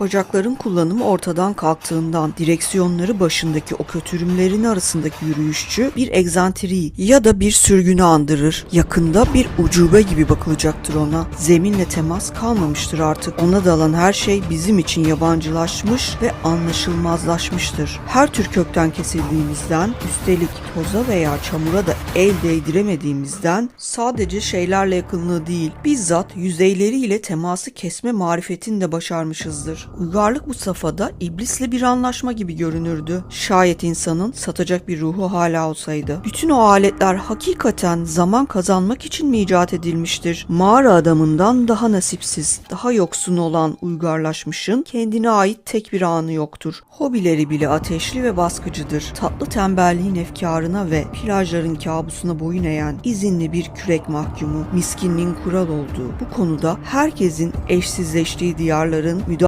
Bacakların kullanımı ortadan kalktığından direksiyonları başındaki o kötürümlerin arasındaki yürüyüşçü bir egzantri ya da bir sürgünü andırır. Yakında bir ucube gibi bakılacaktır ona. Zeminle temas kalmamıştır artık. Ona dalan her şey bizim için yabancılaşmış ve anlaşılmazlaşmıştır. Her tür kökten kesildiğimizden, üstelik toza veya çamura da el değdiremediğimizden sadece şeylerle yakınlığı değil, bizzat yüzeyleriyle teması kesme marifetini de başarmışızdır. Uygarlık bu safhada iblisle bir anlaşma gibi görünürdü. Şayet insanın satacak bir ruhu hala olsaydı. Bütün o aletler hakikaten zaman kazanmak için mi icat edilmiştir? Mağara adamından daha nasipsiz, daha yoksun olan uygarlaşmışın kendine ait tek bir anı yoktur. Hobileri bile ateşli ve baskıcıdır. Tatlı tembelliğin efkarına ve plajların kabusuna boyun eğen izinli bir kürek mahkumu, miskinliğin kural olduğu bu konuda herkesin eşsizleştiği diyarların müdahale